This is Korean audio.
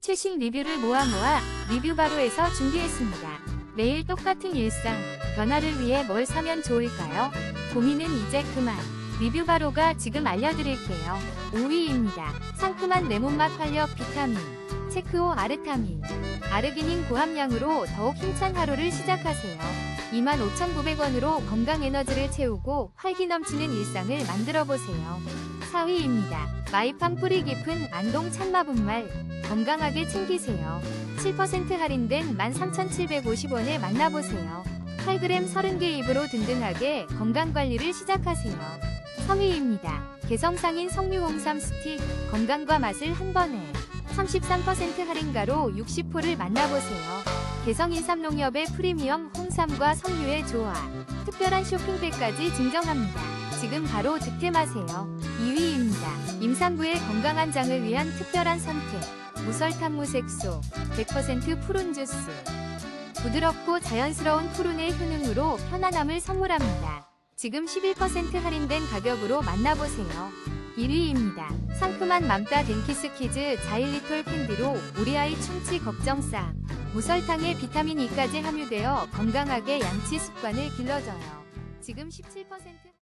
최신 리뷰를 모아 모아 리뷰 바로에서 준비했습니다. 매일 똑같은 일상, 변화를 위해 뭘 사면 좋을까요? 고민은 이제 그만. 리뷰 바로가 지금 알려드릴게요. 5위입니다. 상큼한 레몬맛 활력 비타민. 체크오 아르타민. 아르기닌 고함량으로 더욱 힘찬 하루를 시작하세요. 25,900원으로 건강 에너지를 채우고 활기 넘치는 일상을 만들어 보세요. 4위입니다. 마이팜 뿌리 깊은 안동 참마분말. 건강하게 챙기세요. 7% 할인된 13,750원에 만나보세요. 8g 30개 입으로 든든하게 건강관리를 시작하세요. 3위입니다. 개성상인 석류홍삼 스틱. 건강과 맛을 한 번에. 33% 할인가로 60호를 만나보세요. 개성인삼농협의 프리미엄 홍삼과 석류의 조화. 특별한 쇼핑백까지 증정합니다. 지금 바로 득템하세요. 2위입니다. 임산부의 건강한 장을 위한 특별한 선택. 무설탕 무색소. 100% 푸른 주스. 부드럽고 자연스러운 푸른의 효능으로 편안함을 선물합니다. 지금 11% 할인된 가격으로 만나보세요. 1위입니다. 상큼한 맘따 덴키스 키즈 자일리톨 캔디로 우리 아이 충치 걱정 싹. 무설탕에 비타민 E까지 함유되어 건강하게 양치 습관을 길러줘요. 지금 17%